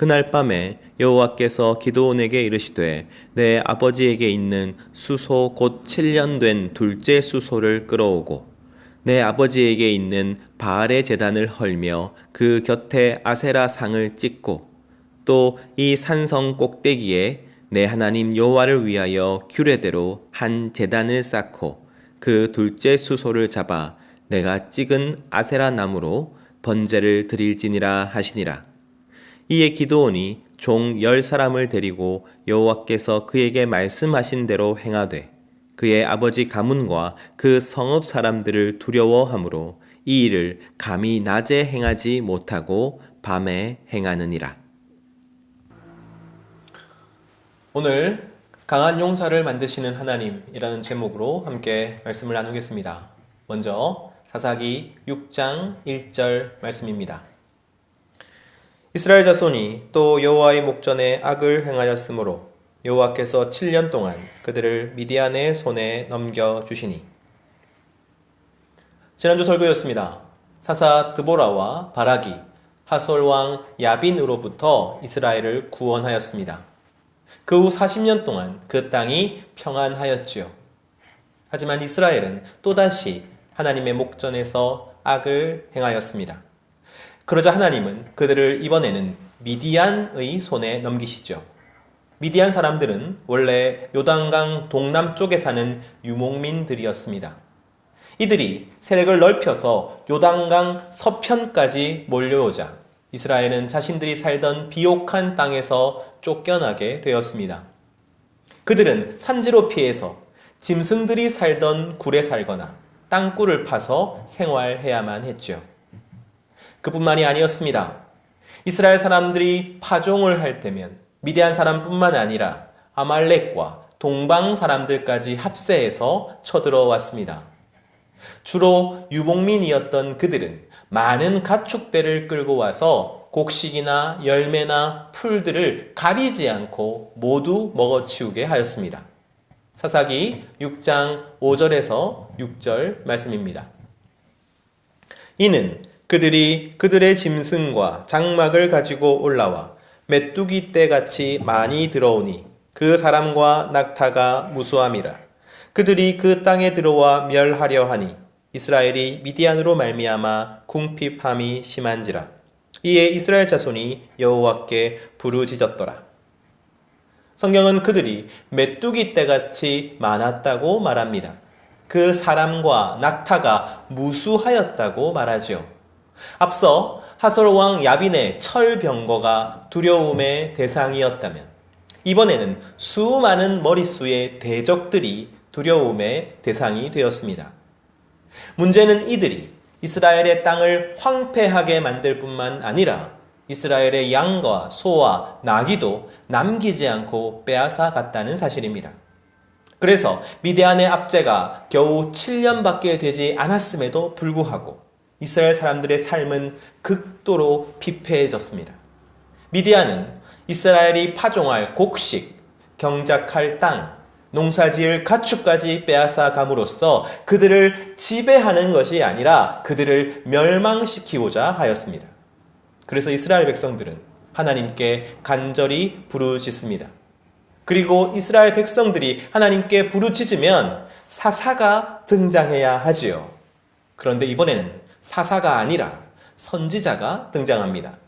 그날 밤에 여호와께서 기도온에게 이르시되 내 아버지에게 있는 수소 곧 7년 된 둘째 수소를 끌어오고 내 아버지에게 있는 바알의 제단을 헐며 그 곁에 아세라 상을 찍고 또 이 산성 꼭대기에 내 하나님 여호와를 위하여 규례대로 한 제단을 쌓고 그 둘째 수소를 잡아 내가 찍은 아세라 나무로 번제를 드릴지니라 하시니라. 이에 기도온이 종 열 사람을 데리고 여호와께서 그에게 말씀하신 대로 행하되 그의 아버지 가문과 그 성읍 사람들을 두려워하므로 이 일을 감히 낮에 행하지 못하고 밤에 행하느니라. 오늘 강한 용사를 만드시는 하나님이라는 제목으로 함께 말씀을 나누겠습니다. 먼저 사사기 6장 1절 말씀입니다. 이스라엘 자손이 또 여호와의 목전에 악을 행하였으므로 여호와께서 7년 동안 그들을 미디안의 손에 넘겨 주시니 지난주 설교였습니다. 사사 드보라와 바라기 하솔 왕 야빈으로부터 이스라엘을 구원하였습니다. 그 후 40년 동안 그 땅이 평안하였지요. 하지만 이스라엘은 또다시 하나님의 목전에서 악을 행하였습니다. 그러자 하나님은 그들을 이번에는 미디안의 손에 넘기시죠. 미디안 사람들은 원래 요단강 동남쪽에 사는 유목민들이었습니다. 이들이 세력을 넓혀서 요단강 서편까지 몰려오자 이스라엘은 자신들이 살던 비옥한 땅에서 쫓겨나게 되었습니다. 그들은 산지로 피해서 짐승들이 살던 굴에 살거나 땅굴을 파서 생활해야만 했죠. 그뿐만이 아니었습니다. 이스라엘 사람들이 파종을 할 때면 미디안 사람뿐만 아니라 아말렉과 동방 사람들까지 합세해서 쳐들어왔습니다. 주로 유목민이었던 그들은 많은 가축대를 끌고 와서 곡식이나 열매나 풀들을 가리지 않고 모두 먹어치우게 하였습니다. 사사기 6장 5절에서 6절 말씀입니다. 이는 그들이 그들의 짐승과 장막을 가지고 올라와 메뚜기 떼같이 많이 들어오니 그 사람과 낙타가 무수함이라. 그들이 그 땅에 들어와 멸하려 하니 이스라엘이 미디안으로 말미암아 궁핍함이 심한지라. 이에 이스라엘 자손이 여호와께 부르짖었더라. 성경은 그들이 메뚜기 떼같이 많았다고 말합니다. 그 사람과 낙타가 무수하였다고 말하지요. 앞서 하솔 왕 야빈의 철병거가 두려움의 대상이었다면 이번에는 수많은 머릿수의 대적들이 두려움의 대상이 되었습니다. 문제는 이들이 이스라엘의 땅을 황폐하게 만들 뿐만 아니라 이스라엘의 양과 소와 나귀도 남기지 않고 빼앗아 갔다는 사실입니다. 그래서 미디안의 압제가 겨우 7년밖에 되지 않았음에도 불구하고 이스라엘 사람들의 삶은 극도로 피폐해졌습니다. 미디안은 이스라엘이 파종할 곡식, 경작할 땅, 농사지을 가축까지 빼앗아 감으로써 그들을 지배하는 것이 아니라 그들을 멸망시키고자 하였습니다. 그래서 이스라엘 백성들은 하나님께 간절히 부르짖습니다. 그리고 이스라엘 백성들이 하나님께 부르짖으면 사사가 등장해야 하지요. 그런데 이번에는 사사가 아니라 선지자가 등장합니다.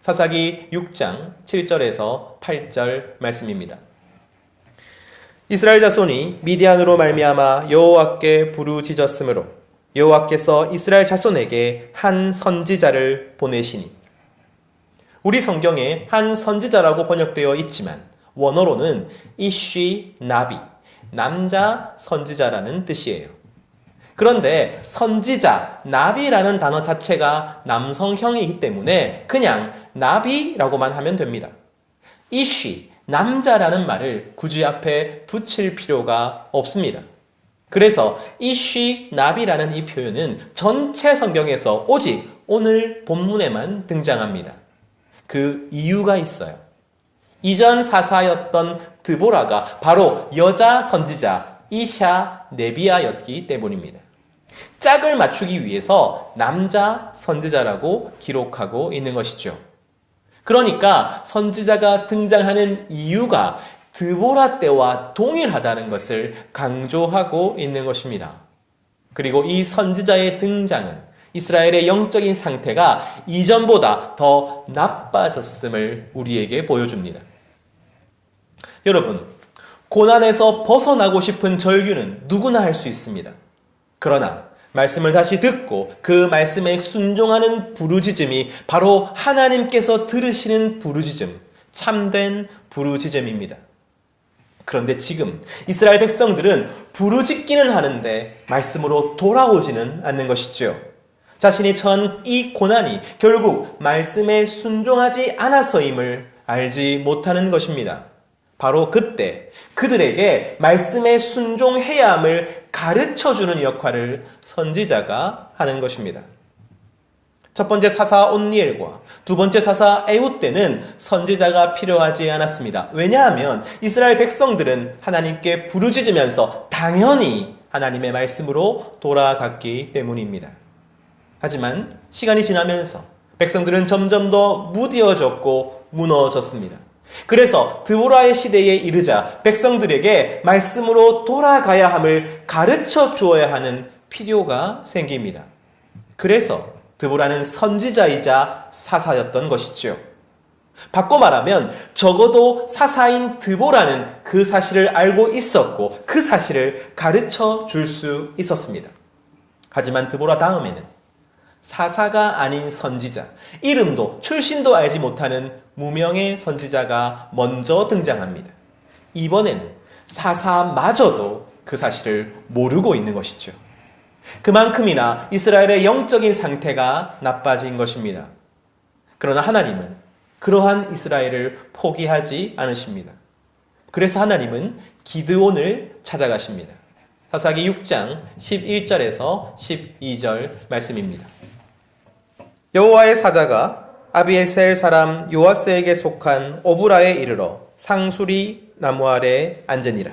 사사기 6장 7절에서 8절 말씀입니다. 이스라엘 자손이 미디안으로 말미암아 여호와께 부르짖었으므로 여호와께서 이스라엘 자손에게 한 선지자를 보내시니 우리 성경에 한 선지자라고 번역되어 있지만 원어로는 이쉬 나비 남자 선지자라는 뜻이에요. 그런데 선지자 나비라는 단어 자체가 남성형이기 때문에 그냥 나비라고만 하면 됩니다. 이쉬 남자라는 말을 굳이 앞에 붙일 필요가 없습니다. 그래서 이쉬 나비라는 이 표현은 전체 성경에서 오직 오늘 본문에만 등장합니다. 그 이유가 있어요. 이전 사사였던 드보라가 바로 여자 선지자 이샤 네비아였기 때문입니다. 짝을 맞추기 위해서 남자 선지자라고 기록하고 있는 것이죠. 그러니까 선지자가 등장하는 이유가 드보라 때와 동일하다는 것을 강조하고 있는 것입니다. 그리고 이 선지자의 등장은 이스라엘의 영적인 상태가 이전보다 더 나빠졌음을 우리에게 보여줍니다. 여러분, 고난에서 벗어나고 싶은 절규는 누구나 할 수 있습니다. 그러나 말씀을 다시 듣고 그 말씀에 순종하는 부르짖음이 바로 하나님께서 들으시는 부르짖음, 참된 부르짖음입니다. 그런데 지금 이스라엘 백성들은 부르짖기는 하는데 말씀으로 돌아오지는 않는 것이죠. 자신이 처한 이 고난이 결국 말씀에 순종하지 않아서임을 알지 못하는 것입니다. 바로 그때 그들에게 말씀에 순종해야 함을 가르쳐 주는 역할을 선지자가 하는 것입니다. 첫 번째 사사 온니엘과 두 번째 사사 에웃 때는 선지자가 필요하지 않았습니다. 왜냐하면 이스라엘 백성들은 하나님께 부르짖으면서 당연히 하나님의 말씀으로 돌아갔기 때문입니다. 하지만 시간이 지나면서 백성들은 점점 더 무디어졌고 무너졌습니다. 그래서 드보라의 시대에 이르자 백성들에게 말씀으로 돌아가야 함을 가르쳐 주어야 하는 필요가 생깁니다. 그래서 드보라는 선지자이자 사사였던 것이지요. 바꿔 말하면 적어도 사사인 드보라는 그 사실을 알고 있었고 그 사실을 가르쳐 줄 수 있었습니다. 하지만 드보라 다음에는 사사가 아닌 선지자, 이름도 출신도 알지 못하는 무명의 선지자가 먼저 등장합니다. 이번에는 사사마저도 그 사실을 모르고 있는 것이죠. 그만큼이나 이스라엘의 영적인 상태가 나빠진 것입니다. 그러나 하나님은 그러한 이스라엘을 포기하지 않으십니다. 그래서 하나님은 기드온을 찾아가십니다. 사사기 6장 11절에서 12절 말씀입니다. 여호와의 사자가 아비에셀 사람 요아스에게 속한 오브라에 이르러 상수리 나무 아래 앉으니라.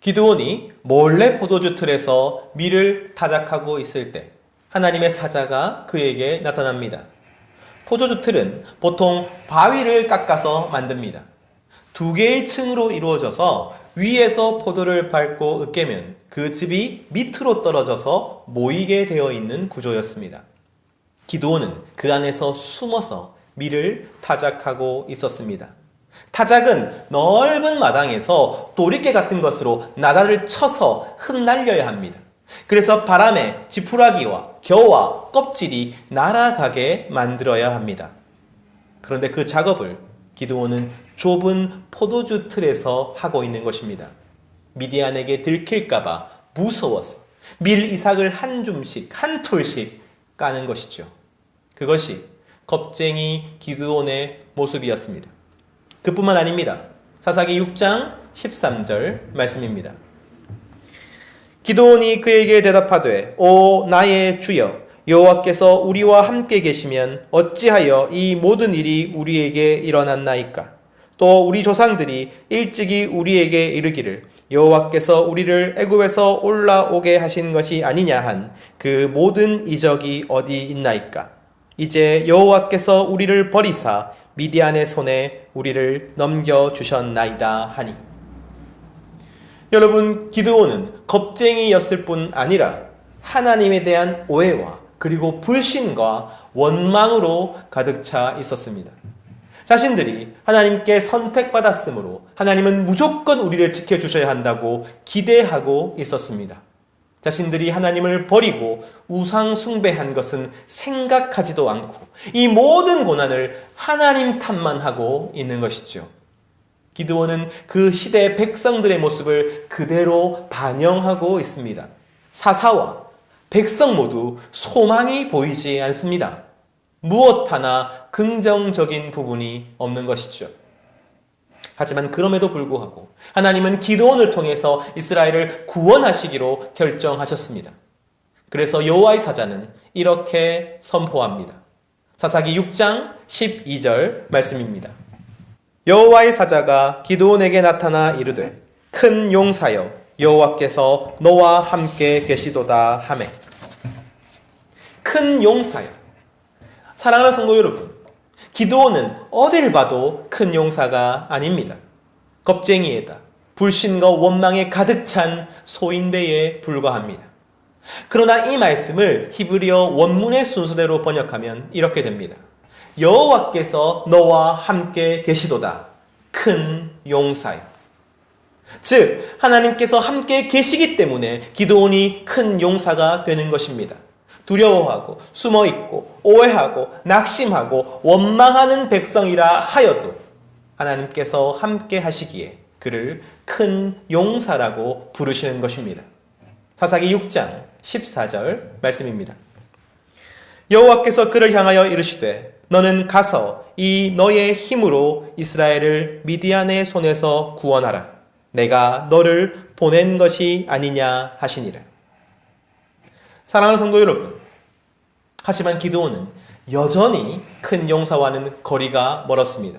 기드온이 몰래 포도주 틀에서 밀을 타작하고 있을 때 하나님의 사자가 그에게 나타납니다. 포도주 틀은 보통 바위를 깎아서 만듭니다. 두 개의 층으로 이루어져서 위에서 포도를 밟고 으깨면 그 즙이 밑으로 떨어져서 모이게 되어 있는 구조였습니다. 기도원은 그 안에서 숨어서 밀을 타작하고 있었습니다. 타작은 넓은 마당에서 도리깨 같은 것으로 나다를 쳐서 흩날려야 합니다. 그래서 바람에 지푸라기와 겨와 껍질이 날아가게 만들어야 합니다. 그런데 그 작업을 기드온은 좁은 포도주 틀에서 하고 있는 것입니다. 미디안에게 들킬까봐 무서워서 밀 이삭을 한 줌씩, 한 톨씩 까는 것이죠. 그것이 겁쟁이 기드온의 모습이었습니다. 그뿐만 아닙니다. 사사기 6장 13절 말씀입니다. 기도온이 그에게 대답하되 오 나의 주여 여호와께서 우리와 함께 계시면 어찌하여 이 모든 일이 우리에게 일어났나이까 또 우리 조상들이 일찍이 우리에게 이르기를 여호와께서 우리를 애굽에서 올라오게 하신 것이 아니냐 한 그 모든 이적이 어디 있나이까 이제 여호와께서 우리를 버리사 미디안의 손에 우리를 넘겨 주셨나이다 하니 여러분 기드온은 겁쟁이였을 뿐 아니라 하나님에 대한 오해와 그리고 불신과 원망으로 가득 차 있었습니다. 자신들이 하나님께 선택받았으므로 하나님은 무조건 우리를 지켜주셔야 한다고 기대하고 있었습니다. 자신들이 하나님을 버리고 우상 숭배한 것은 생각하지도 않고 이 모든 고난을 하나님 탓만 하고 있는 것이죠. 기드원은 그 시대 백성들의 모습을 그대로 반영하고 있습니다. 사사와 백성 모두 소망이 보이지 않습니다. 무엇 하나 긍정적인 부분이 없는 것이죠. 하지만 그럼에도 불구하고 하나님은 기도원을 통해서 이스라엘을 구원하시기로 결정하셨습니다. 그래서 여호와의 사자는 이렇게 선포합니다. 사사기 6장 12절 말씀입니다. 여호와의 사자가 기도원에게 나타나 이르되 큰 용사여 여호와께서 너와 함께 계시도다 하매 큰 용사여 사랑하는 성도 여러분, 기도원은 어딜 봐도 큰 용사가 아닙니다. 겁쟁이에다 불신과 원망에 가득 찬 소인배에 불과합니다. 그러나 이 말씀을 히브리어 원문의 순서대로 번역하면 이렇게 됩니다. 여호와께서 너와 함께 계시도다. 큰 용사요. 즉 하나님께서 함께 계시기 때문에 기도원이 큰 용사가 되는 것입니다. 두려워하고 숨어 있고 오해하고 낙심하고 원망하는 백성이라 하여도 하나님께서 함께 하시기에 그를 큰 용사라고 부르시는 것입니다. 사사기 6장 14절 말씀입니다. 여호와께서 그를 향하여 이르시되 너는 가서 이 너의 힘으로 이스라엘을 미디안의 손에서 구원하라. 내가 너를 보낸 것이 아니냐 하시니라. 사랑하는 성도 여러분, 하지만 기도원은 여전히 큰 용사와는 거리가 멀었습니다.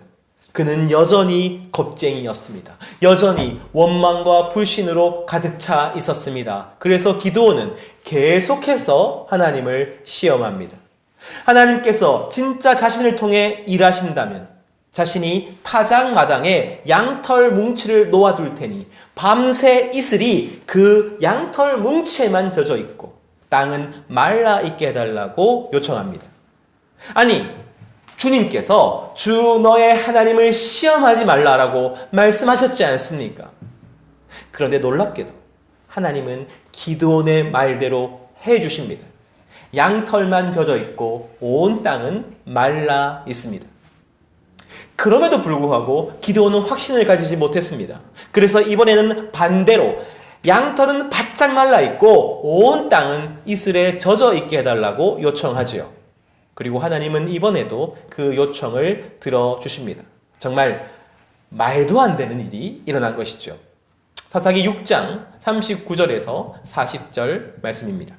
그는 여전히 겁쟁이였습니다. 여전히 원망과 불신으로 가득 차 있었습니다. 그래서 기도원은 계속해서 하나님을 시험합니다. 하나님께서 진짜 자신을 통해 일하신다면 자신이 타작 마당에 양털 뭉치를 놓아둘 테니 밤새 이슬이 그 양털 뭉치에만 젖어 있고 땅은 말라 있게 해달라고 요청합니다. 아니, 주님께서 주 너의 하나님을 시험하지 말라라고 말씀하셨지 않습니까? 그런데 놀랍게도 하나님은 기도원의 말대로 해 주십니다. 양털만 젖어 있고 온 땅은 말라 있습니다. 그럼에도 불구하고 기도원은 확신을 가지지 못했습니다. 그래서 이번에는 반대로 양털은 바짝 말라 있고 온 땅은 이슬에 젖어 있게 해달라고 요청하지요. 그리고 하나님은 이번에도 그 요청을 들어주십니다. 정말 말도 안 되는 일이 일어난 것이죠. 사사기 6장 39절에서 40절 말씀입니다.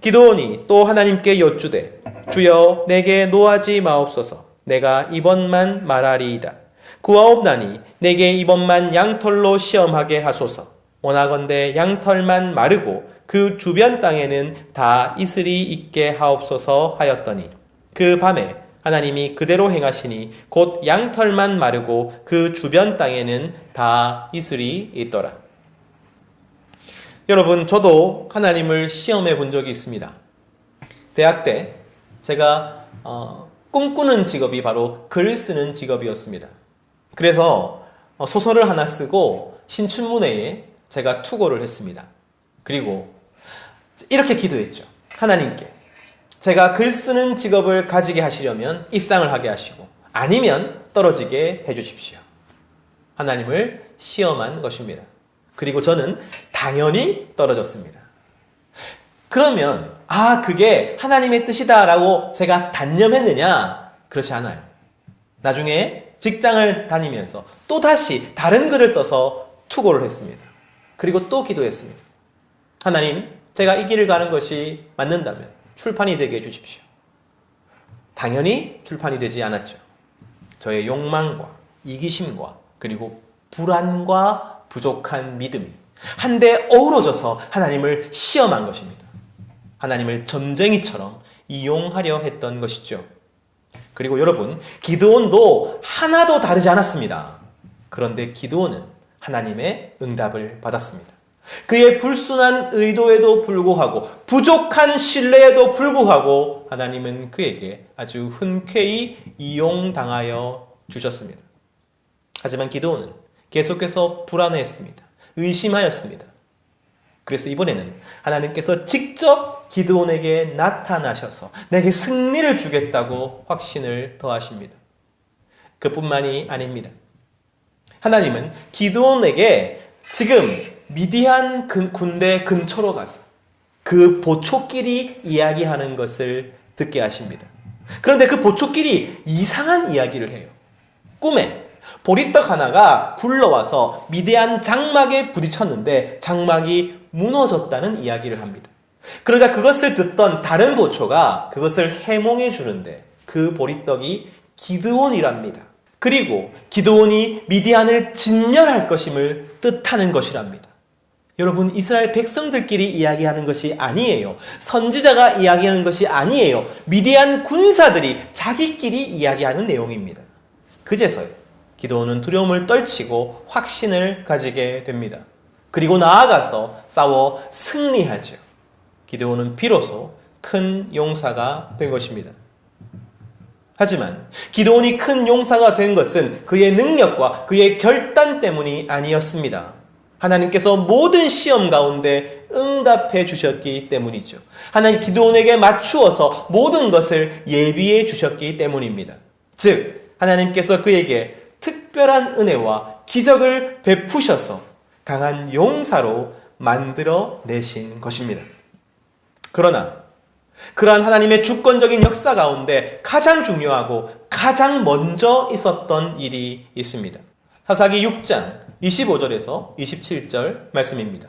기도원이 또 하나님께 여쭈되 주여 내게 노하지 마옵소서 내가 이번만 말하리이다. 구하옵나니 내게 이번만 양털로 시험하게 하소서. 원하건대 양털만 마르고 그 주변 땅에는 다 이슬이 있게 하옵소서 하였더니 그 밤에 하나님이 그대로 행하시니 곧 양털만 마르고 그 주변 땅에는 다 이슬이 있더라. 여러분, 저도 하나님을 시험해 본 적이 있습니다. 대학 때 제가 어, 꿈꾸는 직업이 바로 글 쓰는 직업이었습니다. 그래서 어, 소설을 하나 쓰고 신춘문예에 제가 투고를 했습니다. 그리고 이렇게 기도했죠. 하나님께. 제가 글 쓰는 직업을 가지게 하시려면 입상을 하게 하시고 아니면 떨어지게 해 주십시오. 하나님을 시험한 것입니다. 그리고 저는 당연히 떨어졌습니다. 그러면 아 그게 하나님의 뜻이다라고 제가 단념했느냐? 그렇지 않아요. 나중에 직장을 다니면서 또 다시 다른 글을 써서 투고를 했습니다. 그리고 또 기도했습니다. 하나님, 제가 이 길을 가는 것이 맞는다면 출판이 되게 해주십시오. 당연히 출판이 되지 않았죠. 저의 욕망과 이기심과 그리고 불안과 부족한 믿음이 한데 어우러져서 하나님을 시험한 것입니다. 하나님을 점쟁이처럼 이용하려 했던 것이죠. 그리고 여러분, 기도원도 하나도 다르지 않았습니다. 그런데 기도원은 하나님의 응답을 받았습니다. 그의 불순한 의도에도 불구하고 부족한 신뢰에도 불구하고 하나님은 그에게 아주 흔쾌히 이용당하여 주셨습니다. 하지만 기도원은 계속해서 불안해했습니다. 의심하였습니다. 그래서 이번에는 하나님께서 직접 기도원에게 나타나셔서 내게 승리를 주겠다고 확신을 더하십니다. 그뿐만이 아닙니다. 하나님은 기도원에게 지금 미디안 군대 근처로 가서 그 보초끼리 이야기하는 것을 듣게 하십니다. 그런데 그 보초끼리 이상한 이야기를 해요. 꿈에 보리떡 하나가 굴러와서 미대한 장막에 부딪혔는데 장막이 무너졌다는 이야기를 합니다. 그러자 그것을 듣던 다른 보초가 그것을 해몽해 주는데 그 보리떡이 기드온이랍니다. 그리고 기드온이 미디안을 진멸할 것임을 뜻하는 것이랍니다. 여러분, 이스라엘 백성들끼리 이야기하는 것이 아니에요. 선지자가 이야기하는 것이 아니에요. 미디안 군사들이 자기끼리 이야기하는 내용입니다. 그제서요. 기도원은 두려움을 떨치고 확신을 가지게 됩니다. 그리고 나아가서 싸워 승리하죠. 기도원은 비로소 큰 용사가 된 것입니다. 하지만 기도원이 큰 용사가 된 것은 그의 능력과 그의 결단 때문이 아니었습니다. 하나님께서 모든 시험 가운데 응답해 주셨기 때문이죠. 하나님 기도원에게 맞추어서 모든 것을 예비해 주셨기 때문입니다. 즉, 하나님께서 그에게 특별한 은혜와 기적을 베푸셔서 강한 용사로 만들어 내신 것입니다. 그러나 그러한 하나님의 주권적인 역사 가운데 가장 중요하고 가장 먼저 있었던 일이 있습니다. 사사기 6장 25절에서 27절 말씀입니다.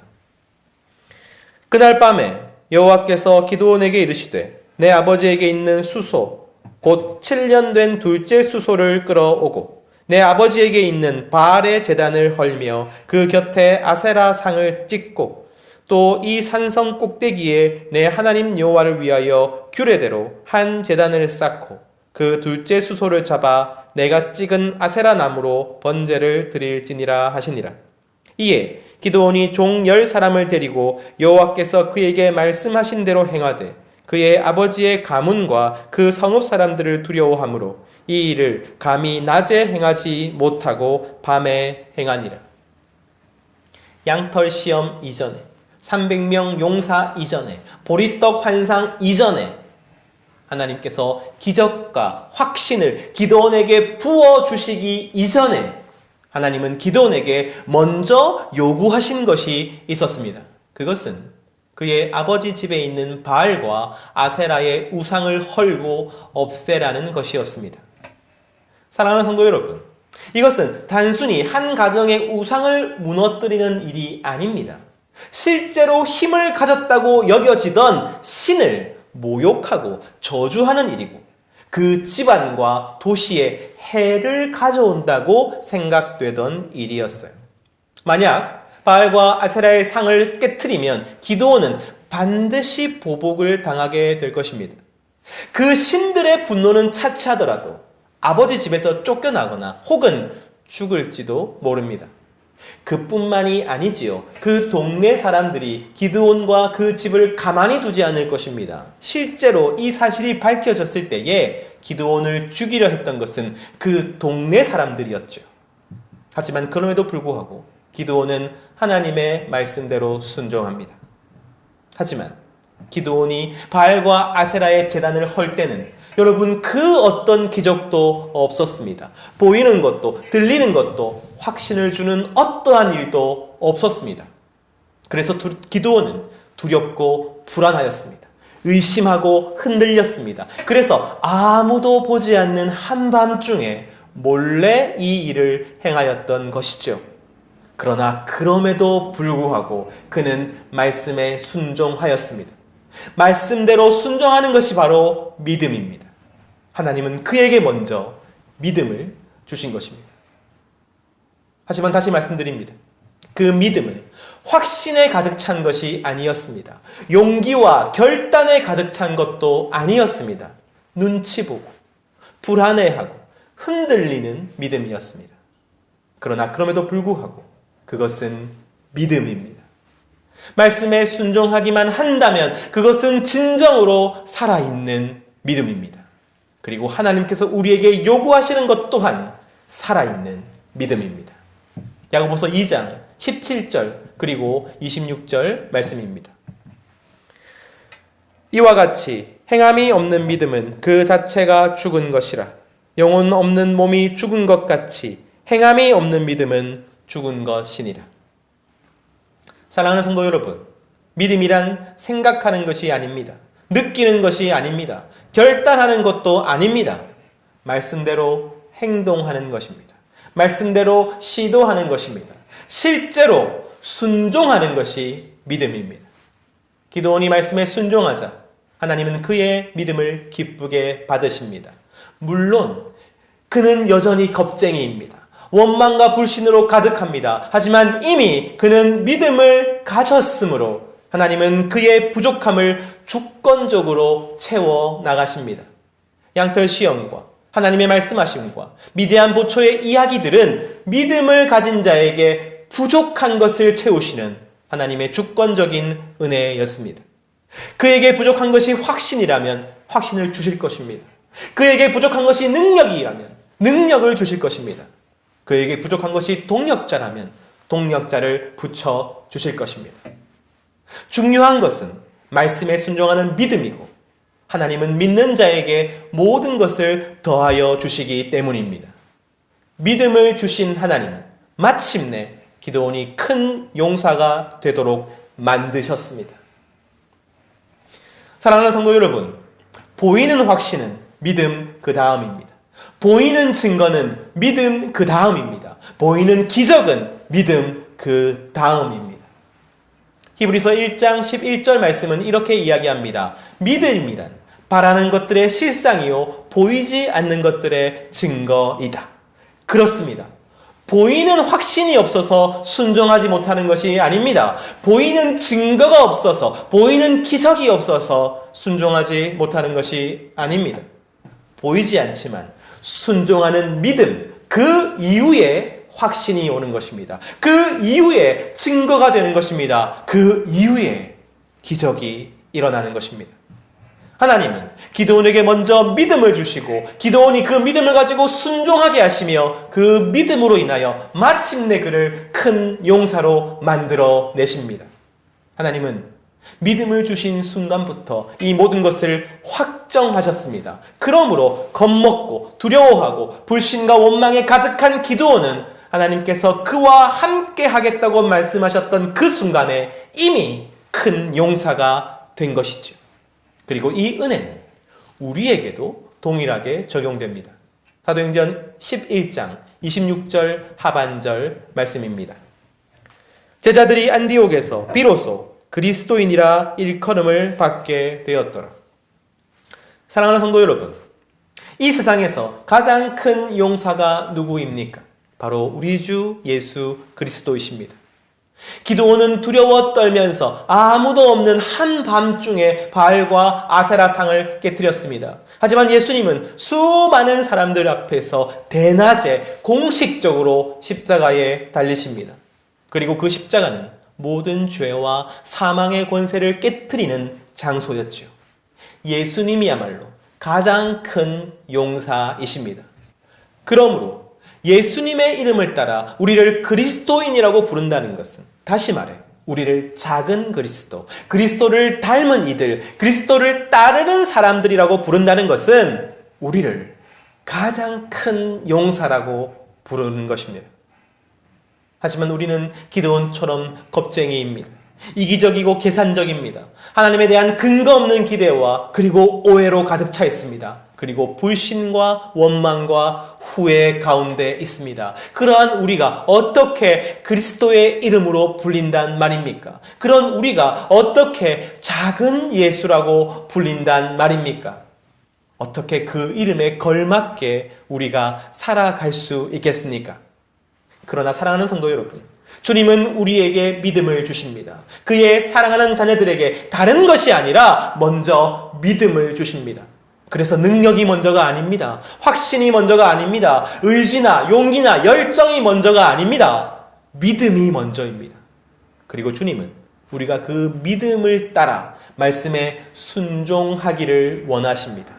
그날 밤에 여호와께서 기도원에게 이르시되 내 아버지에게 있는 수소 곧 7년 된 둘째 수소를 끌어오고 내 아버지에게 있는 바알의 재단을 헐며 그 곁에 아세라 상을 찍고 또 이 산성 꼭대기에 내 하나님 여호와를 위하여 규례대로 한 재단을 쌓고 그 둘째 수소를 잡아 내가 찍은 아세라 나무로 번제를 드릴지니라 하시니라. 이에 기도원이 종 열 사람을 데리고 여호와께서 그에게 말씀하신 대로 행하되 그의 아버지의 가문과 그 성읍 사람들을 두려워하므로 이 일을 감히 낮에 행하지 못하고 밤에 행하니라. 양털 시험 이전에 300명 용사 이전에 보리떡 환상 이전에 하나님께서 기적과 확신을 기도원에게 부어 주시기 이전에 하나님은 기도원에게 먼저 요구하신 것이 있었습니다. 그것은 그의 아버지 집에 있는 바알과 아세라의 우상을 헐고 없애라는 것이었습니다. 사랑하는 성도 여러분, 이것은 단순히 한 가정의 우상을 무너뜨리는 일이 아닙니다. 실제로 힘을 가졌다고 여겨지던 신을 모욕하고 저주하는 일이고 그 집안과 도시에 해를 가져온다고 생각되던 일이었어요. 만약 바알과 아세라의 상을 깨뜨리면 기도원은 반드시 보복을 당하게 될 것입니다. 그 신들의 분노는 차치하더라도 아버지 집에서 쫓겨나거나 혹은 죽을지도 모릅니다. 그뿐만이 아니지요. 그 동네 사람들이 기드온과 그 집을 가만히 두지 않을 것입니다. 실제로 이 사실이 밝혀졌을 때에 기드온을 죽이려 했던 것은 그 동네 사람들이었죠. 하지만 그럼에도 불구하고 기드온은 하나님의 말씀대로 순종합니다. 하지만 기드온이 바알과 아세라의 재단을 헐 때는 여러분 그 어떤 기적도 없었습니다. 보이는 것도 들리는 것도 확신을 주는 어떠한 일도 없었습니다. 그래서 기도원은 두렵고 불안하였습니다. 의심하고 흔들렸습니다. 그래서 아무도 보지 않는 한밤중에 몰래 이 일을 행하였던 것이죠. 그러나 그럼에도 불구하고 그는 말씀에 순종하였습니다. 말씀대로 순종하는 것이 바로 믿음입니다. 하나님은 그에게 먼저 믿음을 주신 것입니다. 하지만 다시 말씀드립니다. 그 믿음은 확신에 가득 찬 것이 아니었습니다. 용기와 결단에 가득 찬 것도 아니었습니다. 눈치 보고, 불안해하고, 흔들리는 믿음이었습니다. 그러나 그럼에도 불구하고 그것은 믿음입니다. 말씀에 순종하기만 한다면 그것은 진정으로 살아있는 믿음입니다. 그리고 하나님께서 우리에게 요구하시는 것 또한 살아있는 믿음입니다. 야고보서 2장 17절 그리고 26절 말씀입니다. 이와 같이 행함이 없는 믿음은 그 자체가 죽은 것이라 영혼 없는 몸이 죽은 것 같이 행함이 없는 믿음은 죽은 것이니라. 사랑하는 성도 여러분, 믿음이란 생각하는 것이 아닙니다. 느끼는 것이 아닙니다. 결단하는 것도 아닙니다. 말씀대로 행동하는 것입니다. 말씀대로 시도하는 것입니다. 실제로 순종하는 것이 믿음입니다. 기도원이 말씀에 순종하자 하나님은 그의 믿음을 기쁘게 받으십니다. 물론 그는 여전히 겁쟁이입니다. 원망과 불신으로 가득합니다. 하지만 이미 그는 믿음을 가졌으므로 하나님은 그의 부족함을 주권적으로 채워 나가십니다. 양털 시험과 하나님의 말씀하심과 미대한 보초의 이야기들은 믿음을 가진 자에게 부족한 것을 채우시는 하나님의 주권적인 은혜였습니다. 그에게 부족한 것이 확신이라면 확신을 주실 것입니다. 그에게 부족한 것이 능력이라면 능력을 주실 것입니다. 그에게 부족한 것이 동력자라면 동력자를 붙여 주실 것입니다. 중요한 것은 말씀에 순종하는 믿음이고 하나님은 믿는 자에게 모든 것을 더하여 주시기 때문입니다. 믿음을 주신 하나님은 마침내 기도원이 큰 용사가 되도록 만드셨습니다. 사랑하는 성도 여러분, 보이는 확신은 믿음 그 다음입니다. 보이는 증거는 믿음 그 다음입니다. 보이는 기적은 믿음 그 다음입니다. 히브리서 1장 11절 말씀은 이렇게 이야기합니다. 믿음이란 바라는 것들의 실상이요 보이지 않는 것들의 증거이다. 그렇습니다. 보이는 확신이 없어서 순종하지 못하는 것이 아닙니다. 보이는 증거가 없어서, 보이는 기적이 없어서 순종하지 못하는 것이 아닙니다. 보이지 않지만 순종하는 믿음, 그 이후에 확신이 오는 것입니다. 그 이후에 증거가 되는 것입니다. 그 이후에 기적이 일어나는 것입니다. 하나님은 기도원에게 먼저 믿음을 주시고 기도원이 그 믿음을 가지고 순종하게 하시며 그 믿음으로 인하여 마침내 그를 큰 용사로 만들어 내십니다. 하나님은 믿음을 주신 순간부터 이 모든 것을 확정하셨습니다. 그러므로 겁먹고 두려워하고 불신과 원망에 가득한 기도원은 하나님께서 그와 함께 하겠다고 말씀하셨던 그 순간에 이미 큰 용사가 된 것이죠. 그리고 이 은혜는 우리에게도 동일하게 적용됩니다. 사도행전 11장 26절 하반절 말씀입니다. 제자들이 안디옥에서 비로소 그리스도인이라 일컬음을 받게 되었더라. 사랑하는 성도 여러분, 이 세상에서 가장 큰 용사가 누구입니까? 바로 우리 주 예수 그리스도이십니다. 기도원은 두려워 떨면서 아무도 없는 한밤중에 바알과 아세라 상을 깨뜨렸습니다. 하지만 예수님은 수많은 사람들 앞에서 대낮에 공식적으로 십자가에 달리십니다. 그리고 그 십자가는 모든 죄와 사망의 권세를 깨뜨리는 장소였죠. 예수님이야말로 가장 큰 용사이십니다. 그러므로 예수님의 이름을 따라 우리를 그리스도인이라고 부른다는 것은 다시 말해 우리를 작은 그리스도, 그리스도를 닮은 이들, 그리스도를 따르는 사람들이라고 부른다는 것은 우리를 가장 큰 용사라고 부르는 것입니다. 하지만 우리는 기도원처럼 겁쟁이입니다. 이기적이고 계산적입니다. 하나님에 대한 근거 없는 기대와 그리고 오해로 가득 차 있습니다. 그리고 불신과 원망과 후회 가운데 있습니다. 그러한 우리가 어떻게 그리스도의 이름으로 불린단 말입니까? 그런 우리가 어떻게 작은 예수라고 불린단 말입니까? 어떻게 그 이름에 걸맞게 우리가 살아갈 수 있겠습니까? 그러나 사랑하는 성도 여러분, 주님은 우리에게 믿음을 주십니다. 그의 사랑하는 자녀들에게 다른 것이 아니라 먼저 믿음을 주십니다. 그래서 능력이 먼저가 아닙니다. 확신이 먼저가 아닙니다. 의지나 용기나 열정이 먼저가 아닙니다. 믿음이 먼저입니다. 그리고 주님은 우리가 그 믿음을 따라 말씀에 순종하기를 원하십니다.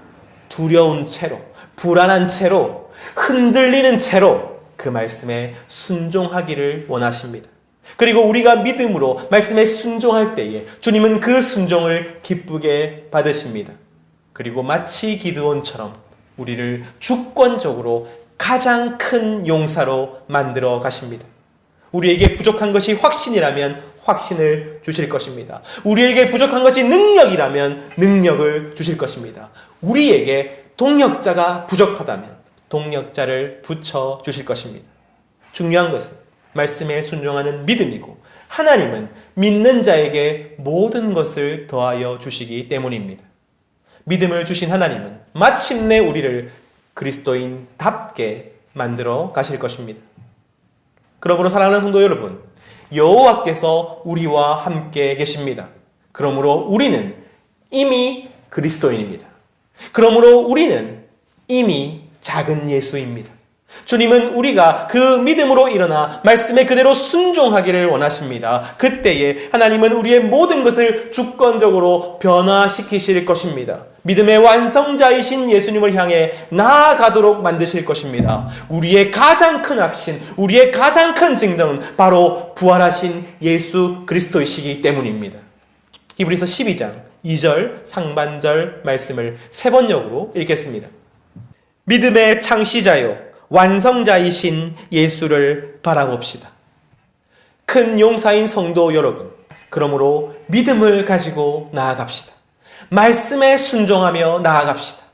두려운 채로, 불안한 채로, 흔들리는 채로 그 말씀에 순종하기를 원하십니다. 그리고 우리가 믿음으로 말씀에 순종할 때에 주님은 그 순종을 기쁘게 받으십니다. 그리고 마치 기드온처럼 우리를 주권적으로 가장 큰 용사로 만들어 가십니다. 우리에게 부족한 것이 확신이라면 확신을 주실 것입니다. 우리에게 부족한 것이 능력이라면 능력을 주실 것입니다. 우리에게 동력자가 부족하다면 동력자를 붙여 주실 것입니다. 중요한 것은 말씀에 순종하는 믿음이고 하나님은 믿는 자에게 모든 것을 더하여 주시기 때문입니다. 믿음을 주신 하나님은 마침내 우리를 그리스도인답게 만들어 가실 것입니다. 그러므로 사랑하는 성도 여러분, 여호와께서 우리와 함께 계십니다. 그러므로 우리는 이미 그리스도인입니다. 그러므로 우리는 이미 작은 예수입니다. 주님은 우리가 그 믿음으로 일어나 말씀에 그대로 순종하기를 원하십니다. 그때에 하나님은 우리의 모든 것을 주권적으로 변화시키실 것입니다. 믿음의 완성자이신 예수님을 향해 나아가도록 만드실 것입니다. 우리의 가장 큰 확신, 우리의 가장 큰 증정은 바로 부활하신 예수 그리스도이시기 때문입니다. 히브리서 12장 2절 상반절 말씀을 세 번역으로 읽겠습니다. 믿음의 창시자요 완성자이신 예수를 바라봅시다. 큰 용사인 성도 여러분, 그러므로 믿음을 가지고 나아갑시다. 말씀에 순종하며 나아갑시다.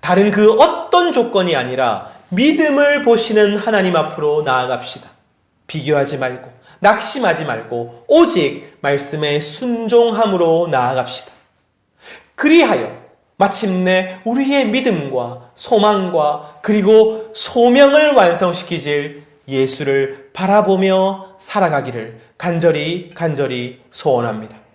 다른 그 어떤 조건이 아니라 믿음을 보시는 하나님 앞으로 나아갑시다. 비교하지 말고, 낙심하지 말고, 오직 말씀에 순종함으로 나아갑시다. 그리하여 마침내 우리의 믿음과 소망과 그리고 소명을 완성시키실 예수를 바라보며 살아가기를 간절히 간절히 소원합니다.